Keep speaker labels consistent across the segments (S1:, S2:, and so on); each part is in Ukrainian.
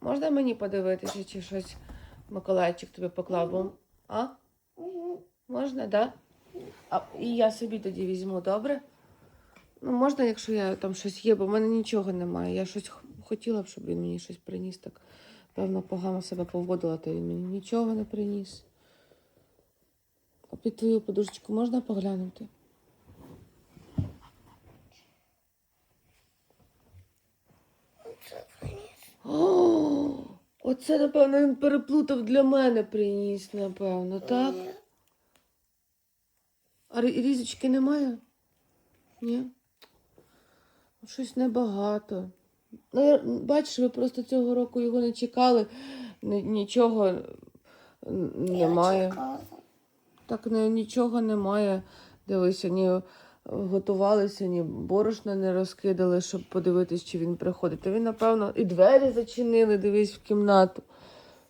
S1: Можна мені подивитися, чи щось Миколайчик тобі поклав? Бо- А? Можна, так? Да? А, і я собі тоді візьму, добре? Ну, можна, якщо я там щось є, бо в мене нічого немає. Я щось хотіла б, щоб він мені щось приніс. Так, певно, погано себе поводила, то він мені нічого не приніс. А під твою подушечку можна поглянути? О, оце, напевно, він переплутав для мене приніс, напевно, так? А різочки немає? Ні? Щось небагато. Ну, бачиш, ви просто цього року його не чекали, нічого немає. Так нічого немає. Дивися, ні готувалися, ні борошна не розкидали, щоб подивитись, чи він приходить. То він, напевно, і двері зачинили, дивись в кімнату.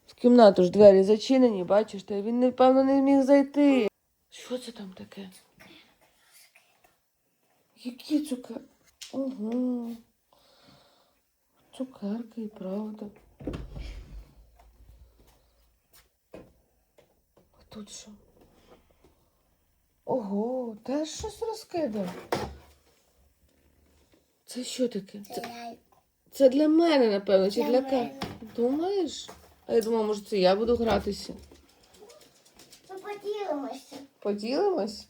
S1: В кімнату ж двері зачинені, бачиш, та він, напевно, не міг зайти. Що це там таке? Які цукерки? Ого. Цукерки, і правда. А тут що? Ого, теж щось розкидав. Це що таке? Це, це для мене, напевно, чи
S2: Для
S1: для
S2: мене.
S1: Думаєш? А я думала, може, це я буду гратися.
S2: Ми поділимося.
S1: Поділимось?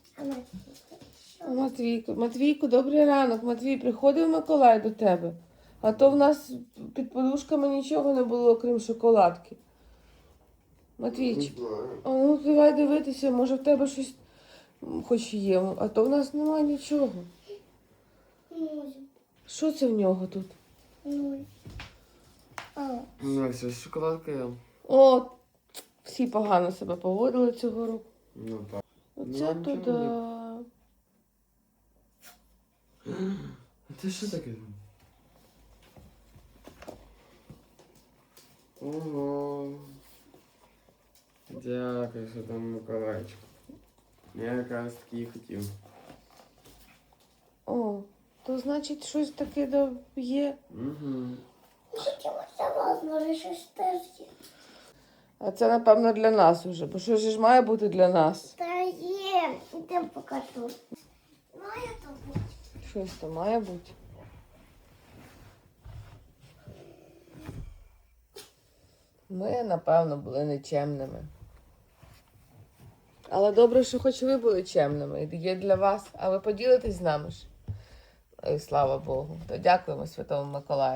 S2: А
S1: Матвійко, Матвійко, добрий ранок. Матвій, приходив Миколай до тебе. А то в нас під подушками нічого не було, окрім шоколадки. Матвійчик, а ну давай дивитися, може в тебе щось хоч є, а то в нас немає нічого.
S2: нуль.
S1: Що це в нього тут?
S2: Нуль. А,
S3: Ну, все, шоколадка я.
S1: О, всі погано себе поводили цього року.
S3: Ну так.
S1: Оце
S3: Ну, нічого
S1: да.
S3: А це що таке? Ого. Дякую, що там Миколайчик. Я якраз такий хотів.
S1: О, то значить щось таке да є.
S3: Угу.
S2: хотілося вас, може, щось теж є.
S1: А це, напевно, для нас уже, бо що ж має бути для нас?
S2: Та є. Ідемо покажу. Має то бути.
S1: Щось то має бути. Ми, напевно, були нечемними. Але добре, що хоч ви були чемними. Є для вас, а ви поділитесь з нами ж. І слава Богу. То дякуємо Святому Миколаю.